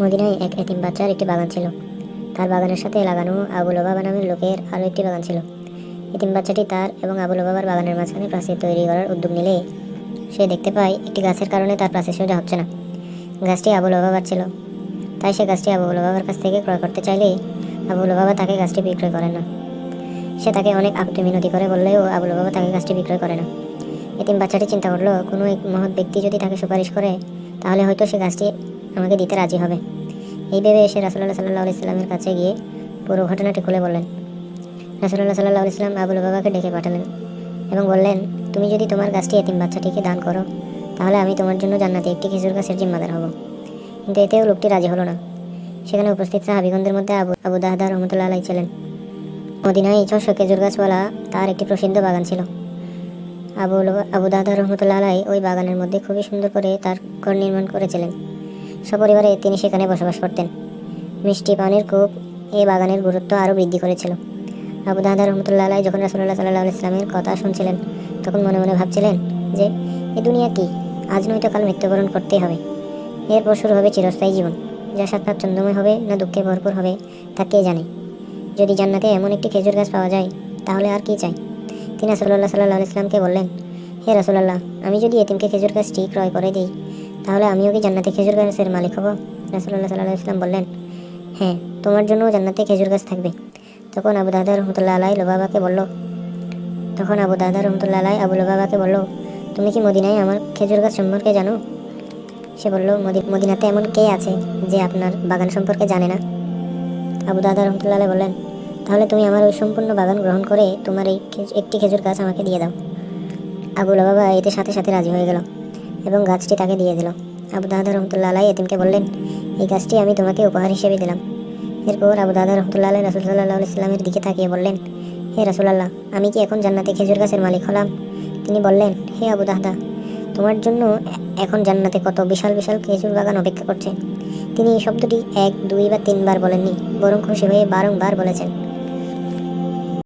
মদিনায় এক এতিম বাচ্চার একটি বাগান ছিল। তার বাগানের সাথে লাগানো আবুল বাবা নামের লোকের আরও একটি বাগান ছিল। এতিম বাচ্চাটি তার এবং আবুল বাবার বাগানের মাঝখানে প্রাচীর তৈরি করার উদ্যোগ নিলে সে দেখতে পায়, একটি গাছের কারণে তার প্রাচীর সোজা হচ্ছে না। গাছটি আবুল বাবার ছিল। তাই সে গাছটি আবুল বাবার কাছ থেকে ক্রয় করতে চাইলে আবুল বাবা তাকে গাছটি বিক্রয় করে না। সে তাকে অনেক আকুতি মিনতি করে বললেও আবুল বাবা তাকে গাছটি বিক্রয় করে না। এতিম বাচ্চাটি চিন্তা করল, কোনো এক মহৎ ব্যক্তি যদি তাকে সুপারিশ করে, তাহলে হয়তো সে গাছটি আমাকে দিতে রাজি হবে। এই ভেবে এসে রাসুল্লাহ সাল্লাহ ইসলামের কাছে গিয়ে পুরো ঘটনাটি খুলে বললেন। রাসুল্লাহ সাল্লাহ ইসলাম আবুল বাবাকে ডেকে পাঠালেন এবং বললেন, তুমি যদি তোমার গাছটি এতিম বাচ্চাটিকে দান করো, তাহলে আমি তোমার জন্য জান্নাতে একটি খেজুর গাছের জিম্মাদার হব। কিন্তু এতেও লোকটি রাজি হলো না। সেখানে উপস্থিত সাহাবিগণদের মধ্যে আবু আবু দাহদা রহমতুল্লাহ আলাই ছিলেন। মদিনায় ছশো খেজুর গাছওয়ালা তার একটি প্রসিদ্ধ বাগান ছিল। আবু আবু দাদা রহমতুল্লাহ আলাই ওই বাগানের মধ্যে খুবই সুন্দর করে তার ঘর নির্মাণ করেছিলেন। সপরিবারে তিনি সেখানে বসবাস করতেন। মিষ্টি পানির কূপ এই বাগানের গুরুত্ব আরও বৃদ্ধি করেছিল। আবু দাদা রহমতুল্লাহ যখন রাসুল্লাহ সাল্লাহ ইসলামের কথা শুনছিলেন, তখন মনে মনে ভাবছিলেন যে, এ দুনিয়া কি? আজ নয়তো কাল মৃত্যুবরণ করতেই হবে। এরপর শুরু হবে চিরস্থায়ী জীবন। যা সাক্ষাৎ চন্দ্রময় হবে, না দুঃখে ভরপুর হবে, তা কে জানে? যদি জান্নাতে এমন একটি খেজুর গাছ পাওয়া যায়, তাহলে আর কি চাই? তিনি রাসুল্লাহ সাল্লাহ ইসলামকে বললেন, হে রাসুল্লাহ আমি যদি এতিমকে খেজুর গাছটি ক্রয় করে দিই তাহলে আমিও কি জান্নাতে খেজুর গাছের মালিক হব? রাসুল্লাহ সাল্লাহ ইসলাম বললেন হ্যাঁ তোমার জন্য জান্নাতে খেজুর গাছ থাকবে। তখন আবু দাদা রহমতুল্লাহ আলাই লোবাবাকে বলল, তখন আবু দাদা রহমতুল্লাহ আলাই আবু লোবাবাকে বলল, তুমি কি মদিনায় আমার খেজুর গাছ সম্পর্কে জানো? সে বলল, "মদি- মদিনাতে এমন কে আছে যে আপনার বাগান সম্পর্কে জানে না? আবু দাদা রহমতুল্লাহ আলাই বললেন, তাহলে তুমি আমার ওই সম্পূর্ণ বাগান গ্রহণ করে তোমার এই একটি খেজুর গাছ আমাকে দিয়ে দাও। আবুল বাবা এতে সাথে সাথে রাজি হয়ে গেল। এবং গাছটি তাকে দিয়ে দিল। আবু দাদা রহমতুল্লাহ আলাই এতিমকে বললেন, এই গাছটি আমি তোমাকে উপহার হিসেবে দিলাম। এরপর আবু দাদা রহমতুল্লাহ আলাই রাসুল ইসলামের দিকে তাকিয়ে বললেন, হে রাসুলাল্লাহ, আমি কি এখন জান্নাতে খেজুর গাছের মালিক হলাম? তিনি বললেন, হে আবু দাদা তোমার জন্য এখন জান্নাতে কত বিশাল বিশাল খেজুর বাগান অপেক্ষা করছে। তিনি এই শব্দটি এক, দুই বা তিনবার বলেননি, বরং খুশি হয়ে বারংবার বলেছেন।